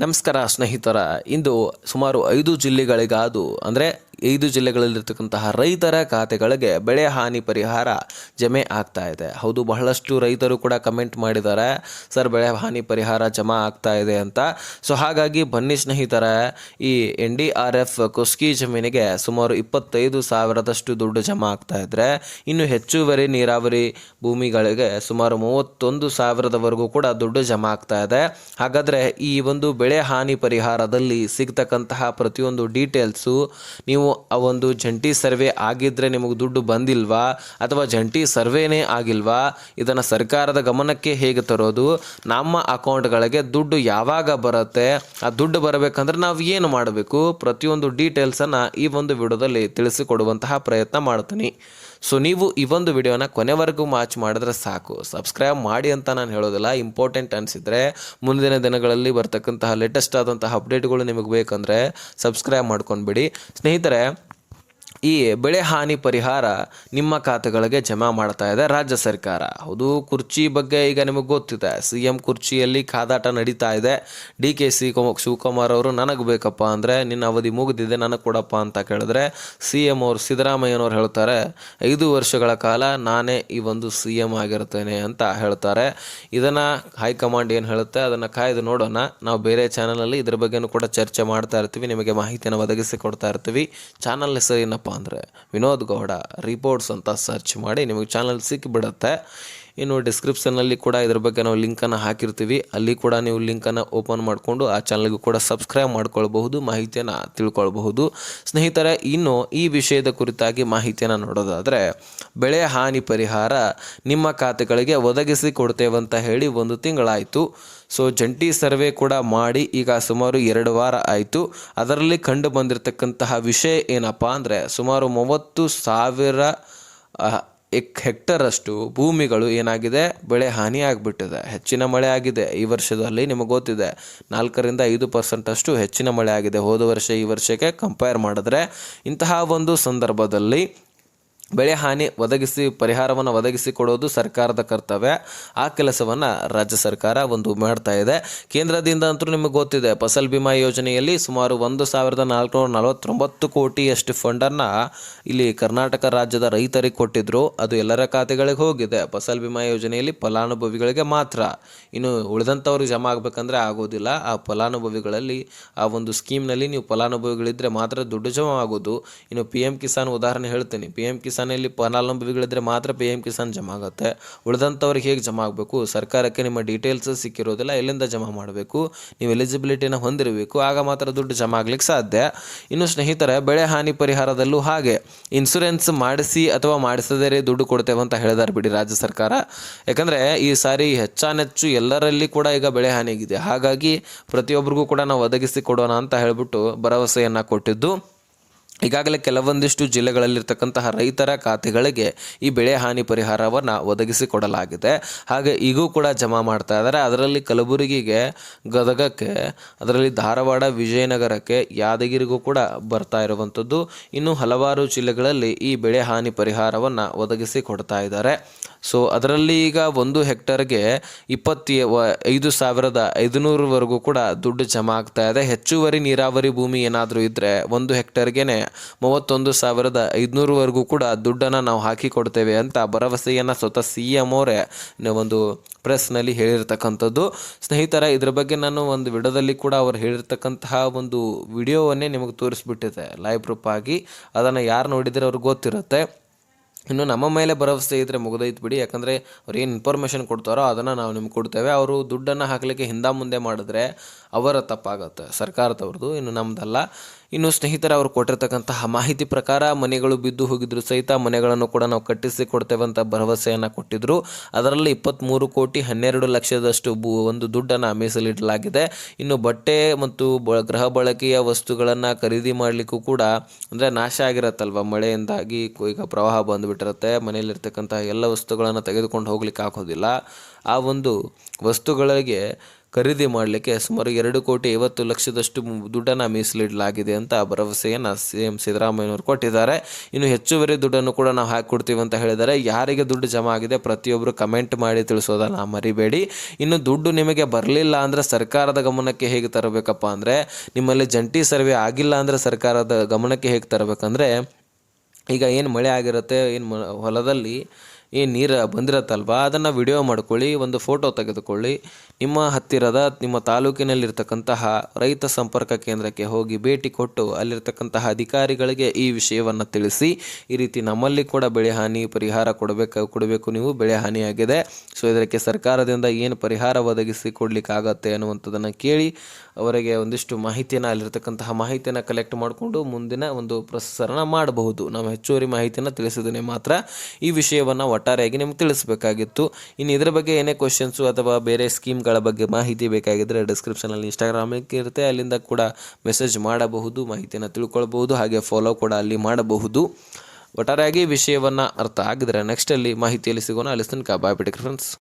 ನಮಸ್ಕಾರ ಸ್ನೇಹಿತರ. ಇಂದು ಸುಮಾರು ಐದು ಜಿಲ್ಲೆಗಳಿಗಾದು ಅಂದರೆ ಐದು ಜಿಲ್ಲೆಗಳಲ್ಲಿರ್ತಕ್ಕಂತಹ ರೈತರ ಖಾತೆಗಳಿಗೆ ಬೆಳೆ ಹಾನಿ ಪರಿಹಾರ ಜಮೆ ಆಗ್ತಾ ಇದೆ. ಹೌದು, ಬಹಳಷ್ಟು ರೈತರು ಕೂಡ ಕಮೆಂಟ್ ಮಾಡಿದ್ದಾರೆ. ಸರ್, ಬೆಳೆ ಹಾನಿ ಪರಿಹಾರ ಜಮಾ ಆಗ್ತಾ ಇದೆ ಅಂತ. ಸೊ ಹಾಗಾಗಿ ಬನ್ನಿ ಸ್ನೇಹಿತರ, ಈ ಎನ್ ಡಿ ಆರ್ ಎಫ್ ಕುಸ್ಕಿ ಜಮೀನಿಗೆ ಸುಮಾರು ಇಪ್ಪತ್ತೈದು ಸಾವಿರದಷ್ಟು ದುಡ್ಡು ಜಮಾ ಆಗ್ತಾ ಇದ್ರೆ, ಇನ್ನು ಹೆಚ್ಚುವರಿ ನೀರಾವರಿ ಭೂಮಿಗಳಿಗೆ ಸುಮಾರು ಮೂವತ್ತೊಂದು ಸಾವಿರದವರೆಗೂ ಕೂಡ ದುಡ್ಡು ಜಮಾ ಆಗ್ತಾ ಇದೆ. ಹಾಗಾದರೆ ಈ ಒಂದು ಬೆಳೆ ಹಾನಿ ಪರಿಹಾರದಲ್ಲಿ ಸಿಗ್ತಕ್ಕಂತಹ ಪ್ರತಿಯೊಂದು ಡೀಟೇಲ್ಸು ನೀವು ಆ ಒಂದು ಜಂಟಿ ಸರ್ವೆ ಆಗಿದ್ದರೆ ನಿಮಗೆ ದುಡ್ಡು ಬಂದಿಲ್ವಾ? ಅಥವಾ ಜಂಟಿ ಸರ್ವೇನೇ ಆಗಿಲ್ವಾ? ಇದನ್ನು ಸರ್ಕಾರದ ಗಮನಕ್ಕೆ ಹೇಗೆ ತರೋದು? ನಮ್ಮ ಅಕೌಂಟ್ಗಳಿಗೆ ದುಡ್ಡು ಯಾವಾಗ ಬರುತ್ತೆ? ಆ ದುಡ್ಡು ಬರಬೇಕಂದ್ರೆ ನಾವು ಏನು ಮಾಡಬೇಕು? ಪ್ರತಿಯೊಂದು ಡೀಟೇಲ್ಸನ್ನು ಈ ಒಂದು ವಿಡಿಯೋದಲ್ಲಿ ತಿಳಿಸಿಕೊಡುವಂತಹ ಪ್ರಯತ್ನ ಮಾಡ್ತೀನಿ. ಸೊ ನೀವು ಈ ಒಂದು ವಿಡಿಯೋನ ಕೊನೆವರೆಗೂ ವಾಚ್ ಮಾಡಿದ್ರೆ ಸಾಕು. ಸಬ್ಸ್ಕ್ರೈಬ್ ಮಾಡಿ ಅಂತ ನಾನು ಹೇಳೋದಿಲ್ಲ. ಇಂಪಾರ್ಟೆಂಟ್ ಅನಿಸಿದರೆ ಮುಂದಿನ ದಿನಗಳಲ್ಲಿ ಬರ್ತಕ್ಕಂತಹ ಲೇಟೆಸ್ಟ್ ಆದಂತಹ ಅಪ್ಡೇಟ್ಗಳು ನಿಮಗೆ ಬೇಕಂದರೆ ಸಬ್ಸ್ಕ್ರೈಬ್ ಮಾಡ್ಕೊಂಡ್ಬಿಡಿ. ಸ್ನೇಹಿತರೆ ಈ ಬೆಳೆ ಹಾನಿ ಪರಿಹಾರ ನಿಮ್ಮ ಖಾತೆಗಳಿಗೆ ಜಮಾ ಮಾಡ್ತಾ ಇದೆ ರಾಜ್ಯ ಸರ್ಕಾರ. ಹೌದು, ಕುರ್ಚಿ ಬಗ್ಗೆ ಈಗ ನಿಮಗೆ ಗೊತ್ತಿದೆ. ಸಿ ಎಂ ಕುರ್ಚಿಯಲ್ಲಿ ಕಾದಾಟ ನಡೀತಾ ಇದೆ. ಡಿ ಕೆ ಸಿ ಶಿವಕುಮಾರ್ ಅವರು, ನನಗೆ ಬೇಕಪ್ಪ ಅಂದರೆ, ನಿನ್ನ ಅವಧಿ ಮುಗಿದಿದೆ, ನನಗೆ ಕೊಡಪ್ಪ ಅಂತ ಕೇಳಿದ್ರೆ ಸಿ ಎಂ ಅವರು ಸಿದ್ದರಾಮಯ್ಯನವ್ರು ಹೇಳ್ತಾರೆ, ಐದು ವರ್ಷಗಳ ಕಾಲ ನಾನೇ ಈ ಒಂದು ಸಿ ಎಂ ಆಗಿರ್ತೇನೆ ಅಂತ ಹೇಳ್ತಾರೆ. ಇದನ್ನು ಹೈಕಮಾಂಡ್ ಏನು ಹೇಳುತ್ತೆ, ಅದನ್ನು ಕಾಯ್ದು ನೋಡೋಣ. ನಾವು ಬೇರೆ ಚಾನಲಲ್ಲಿ ಇದ್ರ ಬಗ್ಗೆನೂ ಕೂಡ ಚರ್ಚೆ ಮಾಡ್ತಾ ಇರ್ತೀವಿ. ನಿಮಗೆ ಮಾಹಿತಿಯನ್ನು ಒದಗಿಸಿ ಕೊಡ್ತಾ ಇರ್ತೀವಿ. ಚಾನಲ್ ಹೆಸರು ಏನಪ್ಪ ಅಂದರೆ ವಿನೋದ್ ಗೌಡ ರಿಪೋರ್ಟ್ಸ್ ಅಂತ ಸರ್ಚ್ ಮಾಡಿ ನಿಮಗೆ ಚಾನಲ್ ಸಿಕ್ಕಿಬಿಡುತ್ತೆ. ಇನ್ನು ಡಿಸ್ಕ್ರಿಪ್ಷನಲ್ಲಿ ಕೂಡ ಇದ್ರ ಬಗ್ಗೆ ನಾವು ಲಿಂಕನ್ನು ಹಾಕಿರ್ತೀವಿ. ಅಲ್ಲಿ ಕೂಡ ನೀವು ಲಿಂಕನ್ನು ಓಪನ್ ಮಾಡಿಕೊಂಡು ಆ ಚಾನಲ್ಗೂ ಕೂಡ ಸಬ್ಸ್ಕ್ರೈಬ್ ಮಾಡ್ಕೊಳ್ಬಹುದು, ಮಾಹಿತಿಯನ್ನು ತಿಳ್ಕೊಳ್ಬಹುದು. ಸ್ನೇಹಿತರೆ, ಇನ್ನು ಈ ವಿಷಯದ ಕುರಿತಾಗಿ ಮಾಹಿತಿಯನ್ನು ನೋಡೋದಾದರೆ, ಬೆಳೆ ಹಾನಿ ಪರಿಹಾರ ನಿಮ್ಮ ಖಾತೆಗಳಿಗೆ ಒದಗಿಸಿ ಕೊಡ್ತೇವೆ ಅಂತ ಹೇಳಿ ಒಂದು ತಿಂಗಳಾಯಿತು. ಸೊ ಜಂಟಿ ಸರ್ವೆ ಕೂಡ ಮಾಡಿ ಈಗ ಸುಮಾರು ಎರಡು ವಾರ ಆಯಿತು. ಅದರಲ್ಲಿ ಕಂಡು ಬಂದಿರತಕ್ಕಂತಹ ವಿಷಯ ಏನಪ್ಪ ಅಂದರೆ, ಸುಮಾರು ಮೂವತ್ತು ಸಾವಿರ ಎಕ್ ಹೆಕ್ಟರಷ್ಟು ಭೂಮಿಗಳು ಏನಾಗಿದೆ? ಬೆಳೆ ಹಾನಿ ಆಗಿಬಿಟ್ಟಿದೆ. ಹೆಚ್ಚಿನ ಮಳೆ ಆಗಿದೆ. ಈ ವರ್ಷದಲ್ಲಿ ನಿಮಗೆ ಗೊತ್ತಿದೆ, ನಾಲ್ಕರಿಂದ ಐದು ಪರ್ಸೆಂಟಷ್ಟು ಹೆಚ್ಚಿನ ಮಳೆ ಆಗಿದೆ. ಹೋದ ವರ್ಷ ಈ ವರ್ಷಕ್ಕೆ ಕಂಪೇರ್ ಮಾಡಿದ್ರೆ ಇಂತಹ ಒಂದು ಸಂದರ್ಭದಲ್ಲಿ ಬೆಳೆ ಹಾನಿ ಒದಗಿಸಿ, ಪರಿಹಾರವನ್ನು ಒದಗಿಸಿ ಕೊಡೋದು ಸರ್ಕಾರದ ಕರ್ತವ್ಯ. ಆ ಕೆಲಸವನ್ನು ರಾಜ್ಯ ಸರ್ಕಾರ ಒಂದು ಮಾಡ್ತಾ ಇದೆ. ಕೇಂದ್ರದಿಂದ ಅಂತೂ ನಿಮಗೆ ಗೊತ್ತಿದೆ, ಫಸಲ್ ಬಿಮಾ ಯೋಜನೆಯಲ್ಲಿ ಸುಮಾರು ಒಂದು ಸಾವಿರದ ನಾಲ್ಕುನೂರ ನಲವತ್ತೊಂಬತ್ತು ಕೋಟಿಯಷ್ಟು ಫಂಡನ್ನು ಇಲ್ಲಿ ಕರ್ನಾಟಕ ರಾಜ್ಯದ ರೈತರಿಗೆ ಕೊಟ್ಟಿದ್ದರು ಅದು ಎಲ್ಲರ ಖಾತೆಗಳಿಗೆ ಹೋಗಿದೆ. ಫಸಲ್ ಬಿಮಾ ಯೋಜನೆಯಲ್ಲಿ ಫಲಾನುಭವಿಗಳಿಗೆ ಮಾತ್ರ. ಇನ್ನು ಉಳಿದಂಥವ್ರಿಗೆ ಜಮಾ ಆಗಬೇಕಂದ್ರೆ ಆಗೋದಿಲ್ಲ. ಆ ಫಲಾನುಭವಿಗಳಲ್ಲಿ, ಆ ಒಂದು ಸ್ಕೀಮ್ನಲ್ಲಿ ನೀವು ಫಲಾನುಭವಿಗಳಿದ್ದರೆ ಮಾತ್ರ ದುಡ್ಡು ಜಮಾ ಆಗೋದು. ಇನ್ನು ಪಿ ಎಂ ಕಿಸಾನ್ ಉದಾಹರಣೆ ಹೇಳ್ತೀನಿ. ಪಿ ಎಂ ಕಿಸಾನಲ್ಲಿ ಫಲಾನುಭವಿಗಳಿದ್ರೆ ಮಾತ್ರ ಪಿ ಎಂ ಕಿಸಾನ್ ಜಮಾ ಆಗುತ್ತೆ ಉಳಿದಂಥವ್ರಿಗೆ ಹೇಗೆ ಜಮಾ ಆಗಬೇಕು ಸರ್ಕಾರಕ್ಕೆ ನಿಮ್ಮ ಡೀಟೇಲ್ಸ್ ಸಿಕ್ಕಿರೋದಿಲ್ಲ, ಎಲ್ಲಿಂದ ಜಮಾ ಮಾಡಬೇಕು? ನೀವು ಎಲಿಜಿಬಿಲಿಟಿನ ಹೊಂದಿರಬೇಕು, ಆಗ ಮಾತ್ರ ದುಡ್ಡು ಜಮಾ ಆಗ್ಲಿಕ್ಕೆ ಸಾಧ್ಯ. ಇನ್ನು ಸ್ನೇಹಿತರೆ, ಬೆಳೆ ಹಾನಿ ಪರಿಹಾರದಲ್ಲೂ ಹಾಗೆ. ಇನ್ಸೂರೆನ್ಸ್ ಮಾಡಿಸಿ ಅಥವಾ ಮಾಡಿಸದೇ ದುಡ್ಡು ಕೊಡ್ತೇವೆ ಅಂತ ಹೇಳಿದಾರೆ ಬಿಡಿ ರಾಜ್ಯ ಸರ್ಕಾರ. ಯಾಕಂದರೆ, ಈ ಸಾರಿ ಹೆಚ್ಚಾನೆಚ್ಚು ಎಲ್ಲರಲ್ಲಿ ಕೂಡ ಈಗ ಬೆಳೆ ಹಾನಿಯಾಗಿದೆ. ಹಾಗಾಗಿ ಪ್ರತಿಯೊಬ್ಬರಿಗೂ ಕೂಡ ನಾವು ಒದಗಿಸಿ ಕೊಡೋಣ ಅಂತ ಹೇಳಿಬಿಟ್ಟು ಭರವಸೆಯನ್ನು ಕೊಟ್ಟಿದ್ದು. ಈಗಾಗಲೇ ಕೆಲವೊಂದಿಷ್ಟು ಜಿಲ್ಲೆಗಳಲ್ಲಿರ್ತಕ್ಕಂತಹ ರೈತರ ಖಾತೆಗಳಿಗೆ ಈ ಬೆಳೆ ಹಾನಿ ಪರಿಹಾರವನ್ನು ಒದಗಿಸಿ ಕೊಡಲಾಗಿದೆ ಹಾಗೆ ಈಗೂ ಕೂಡ ಜಮಾ ಮಾಡ್ತಾ ಇದ್ದಾರೆ. ಅದರಲ್ಲಿ ಕಲಬುರಗಿಗೆ, ಗದಗಕ್ಕೆ, ಅದರಲ್ಲಿ ಧಾರವಾಡ, ವಿಜಯನಗರಕ್ಕೆ, ಯಾದಗಿರಿಗೂ ಕೂಡ ಬರ್ತಾ ಇರುವಂಥದ್ದು. ಇನ್ನು ಹಲವಾರು ಜಿಲ್ಲೆಗಳಲ್ಲಿ ಈ ಬೆಳೆ ಹಾನಿ ಪರಿಹಾರವನ್ನು ಒದಗಿಸಿ ಕೊಡ್ತಾ ಇದ್ದಾರೆ. ಸೊ ಅದರಲ್ಲಿ ಈಗ ಒಂದು ಹೆಕ್ಟರ್ಗೆ ಇಪ್ಪತ್ತ ಐದು ಸಾವಿರದ ಐದುನೂರವರೆಗೂ ಕೂಡ ದುಡ್ಡು ಜಮಾ ಆಗ್ತಾ ಇದೆ. ಹೆಚ್ಚುವರಿ ನೀರಾವರಿ ಭೂಮಿ ಏನಾದರೂ ಇದ್ದರೆ ಒಂದು ಹೆಕ್ಟರ್ಗೆ ಮೂವತ್ತೊಂದು ಸಾವಿರದ ಐದುನೂರವರೆಗೂ ಕೂಡ ದುಡ್ಡನ್ನು ನಾವು ಹಾಕಿ ಕೊಡ್ತೇವೆ ಅಂತ ಭರವಸೆಯನ್ನು ಸ್ವತಃ ಸಿ ಎಂ ಅವರೇ ಒಂದು ಪ್ರೆಸ್ನಲ್ಲಿ ಹೇಳಿರ್ತಕ್ಕಂಥದ್ದು. ಸ್ನೇಹಿತರ, ಇದ್ರ ಬಗ್ಗೆ ನಾನು ಒಂದು ವಿಡಿಯೋದಲ್ಲಿ ಕೂಡ ಅವ್ರು ಹೇಳಿರ್ತಕ್ಕಂತಹ ಒಂದು ವಿಡಿಯೋವನ್ನೇ ನಿಮಗೆ ತೋರಿಸ್ಬಿಟ್ಟಿದೆ. ಲೈವ್ ಪ್ರೂಫ್ ಆಗಿ. ಅದನ್ನು ಯಾರು ನೋಡಿದರೆ ಅವ್ರಿಗೆ ಗೊತ್ತಿರುತ್ತೆ. ಇನ್ನು ನಮ್ಮ ಮೇಲೆ ಭರವಸೆ ಇದ್ದರೆ ಮುಗಿದೈತೆ ಬಿಡಿ. ಯಾಕಂದರೆ ಅವ್ರು ಏನು ಇನ್ಫಾರ್ಮೇಷನ್ ಕೊಡ್ತಾರೋ ಅದನ್ನು ನಾವು ನಿಮ್ಗೆ ಕೊಡ್ತೇವೆ. ಅವರು ದುಡ್ಡನ್ನು ಹಾಕಲಿಕ್ಕೆ ಹಿಂದೆ ಮುಂದೆ ಮಾಡಿದ್ರೆ ಅವರ ತಪ್ಪಾಗುತ್ತೆ ಸರ್ಕಾರದವ್ರದ್ದು ಇನ್ನು ನಮ್ಮದಲ್ಲ ಇನ್ನು ಸ್ನೇಹಿತರ, ಅವರು ಕೊಟ್ಟಿರ್ತಕ್ಕಂತಹ ಮಾಹಿತಿ ಪ್ರಕಾರ ಮನೆಗಳು ಬಿದ್ದು ಹೋಗಿದ್ರು ಸಹಿತ ಮನೆಗಳನ್ನು ಕೂಡ ನಾವು ಕಟ್ಟಿಸಿ ಕೊಡ್ತೇವೆ ಅಂತ ಭರವಸೆಯನ್ನು ಕೊಟ್ಟಿದ್ರು. ಅದರಲ್ಲಿ ಇಪ್ಪತ್ತ್ಮೂರು ಕೋಟಿ ಹನ್ನೆರಡು ಲಕ್ಷದಷ್ಟು ಬು ಒಂದು ದುಡ್ಡನ್ನು ಮೀಸಲಿಡಲಾಗಿದೆ. ಇನ್ನು ಬಟ್ಟೆ ಮತ್ತು ಬ, ಗೃಹ ಬಳಕೆಯ ವಸ್ತುಗಳನ್ನು ಖರೀದಿ ಮಾಡಲಿಕ್ಕೂ ಕೂಡ ಅಂದರೆ ನಾಶ ಆಗಿರತ್ತಲ್ವ ಮಳೆಯಿಂದಾಗಿ ಈಗ ಪ್ರವಾಹ ಬಂದುಬಿಟ್ಟಿರುತ್ತೆ ಮನೆಯಲ್ಲಿರ್ತಕ್ಕಂಥ ಎಲ್ಲ ವಸ್ತುಗಳನ್ನು ತೆಗೆದುಕೊಂಡು ಹೋಗ್ಲಿಕ್ಕೆ ಆಗೋದಿಲ್ಲ ಆ ಒಂದು ವಸ್ತುಗಳಿಗೆ ಖರೀದಿ ಮಾಡಲಿಕ್ಕೆ ಸುಮಾರು ಎರಡು ಕೋಟಿ ಐವತ್ತು ಲಕ್ಷದಷ್ಟು ದುಡ್ಡನ್ನು ಮೀಸಲಿಡಲಾಗಿದೆ ಅಂತ ಭರವಸೆಯನ್ನು ಸಿ ಎಂ ಸಿದ್ದರಾಮಯ್ಯನವರು ಕೊಟ್ಟಿದ್ದಾರೆ. ಇನ್ನು ಹೆಚ್ಚುವರಿ ದುಡ್ಡನ್ನು ಕೂಡ ನಾವು ಹಾಕಿಕೊಡ್ತೀವಿ ಅಂತ ಹೇಳಿದರೆ ಯಾರಿಗೆ ದುಡ್ಡು ಜಮಾ ಆಗಿದೆ ಪ್ರತಿಯೊಬ್ಬರು ಕಮೆಂಟ್ ಮಾಡಿ ತಿಳಿಸೋದನ್ನು ಮರಿಬೇಡಿ. ಇನ್ನು ದುಡ್ಡು ನಿಮಗೆ ಬರಲಿಲ್ಲ ಅಂದರೆ ಸರ್ಕಾರದ ಗಮನಕ್ಕೆ ಹೇಗೆ ತರಬೇಕಪ್ಪ ಅಂದರೆ, ನಿಮ್ಮಲ್ಲಿ ಜಂಟಿ ಸರ್ವೆ ಆಗಿಲ್ಲ ಅಂದರೆ ಸರ್ಕಾರದ ಗಮನಕ್ಕೆ ಹೇಗೆ ತರಬೇಕಂದ್ರೆ ಈಗ ಏನು ಮಳೆ ಆಗಿರುತ್ತೆ ಏನು ಮ ಹೊಲದಲ್ಲಿ ಏನು ನೀರು ಬಂದಿರತ್ತಲ್ವ? ಅದನ್ನು ವಿಡಿಯೋ ಮಾಡ್ಕೊಳ್ಳಿ, ಒಂದು ಫೋಟೋ ತೆಗೆದುಕೊಳ್ಳಿ. ನಿಮ್ಮ ಹತ್ತಿರದ, ನಿಮ್ಮ ತಾಲೂಕಿನಲ್ಲಿರ್ತಕ್ಕಂತಹ ರೈತ ಸಂಪರ್ಕ ಕೇಂದ್ರಕ್ಕೆ ಹೋಗಿ ಭೇಟಿ ಕೊಟ್ಟು ಅಲ್ಲಿರ್ತಕ್ಕಂತಹ ಅಧಿಕಾರಿಗಳಿಗೆ ಈ ವಿಷಯವನ್ನು ತಿಳಿಸಿ. ಈ ರೀತಿ ನಮ್ಮಲ್ಲಿ ಕೂಡ ಬೆಳೆ ಹಾನಿ ಪರಿಹಾರ ಕೊಡಬೇಕು ಕೊಡಬೇಕು ನೀವು, ಬೆಳೆ ಹಾನಿಯಾಗಿದೆ. ಸೊ ಇದಕ್ಕೆ ಸರ್ಕಾರದಿಂದ ಏನು ಪರಿಹಾರ ಒದಗಿಸಿ ಕೊಡಲಿಕ್ಕಾಗತ್ತೆ ಅನ್ನುವಂಥದ್ದನ್ನು ಕೇಳಿ ಅವರಿಗೆ ಒಂದಿಷ್ಟು ಮಾಹಿತಿಯನ್ನು, ಅಲ್ಲಿರ್ತಕ್ಕಂತಹ ಮಾಹಿತಿಯನ್ನು ಕಲೆಕ್ಟ್ ಮಾಡಿಕೊಂಡು ಮುಂದಿನ ಒಂದು ಪ್ರಸರಣ ಮಾಡಬಹುದು. ನಾವು ಹೆಚ್ಚುವರಿ ಮಾಹಿತಿಯನ್ನು ತಿಳಿಸಿದ್ದೇನೆ ಮಾತ್ರ. ಈ ವಿಷಯವನ್ನು ಒಟ್ಟಾರೆಯಾಗಿ ನಿಮ್ಗೆ ತಿಳಿಸಬೇಕಾಗಿತ್ತು. ಇನ್ನು ಇದರ ಬಗ್ಗೆ ಏನೇ ಕ್ವಶನ್ಸು ಅಥವಾ ಬೇರೆ ಸ್ಕೀಮ್ಗಳ ಬಗ್ಗೆ ಮಾಹಿತಿ ಬೇಕಾಗಿದ್ದರೆ ಡಿಸ್ಕ್ರಿಪ್ಷನಲ್ಲಿ ಇನ್ಸ್ಟಾಗ್ರಾಮ್ ಇರುತ್ತೆ. ಅಲ್ಲಿಂದ ಕೂಡ ಮೆಸೇಜ್ ಮಾಡಬಹುದು, ಮಾಹಿತಿಯನ್ನು ತಿಳ್ಕೊಳ್ಬಹುದು, ಹಾಗೆ ಫಾಲೋ ಕೂಡ ಅಲ್ಲಿ ಮಾಡಬಹುದು. ಒಟ್ಟಾರೆಯಾಗಿ ವಿಷಯವನ್ನು ಅರ್ಥ ಆಗಿದ್ರೆ ನೆಕ್ಸ್ಟಲ್ಲಿ ಮಾಹಿತಿಯಲ್ಲಿ ಸಿಗೋಣ. ಅಲ್ಲಿ ತನಕ ಬಾಯ್ ಬಿಡಿ ಫ್ರೆಂಡ್ಸ್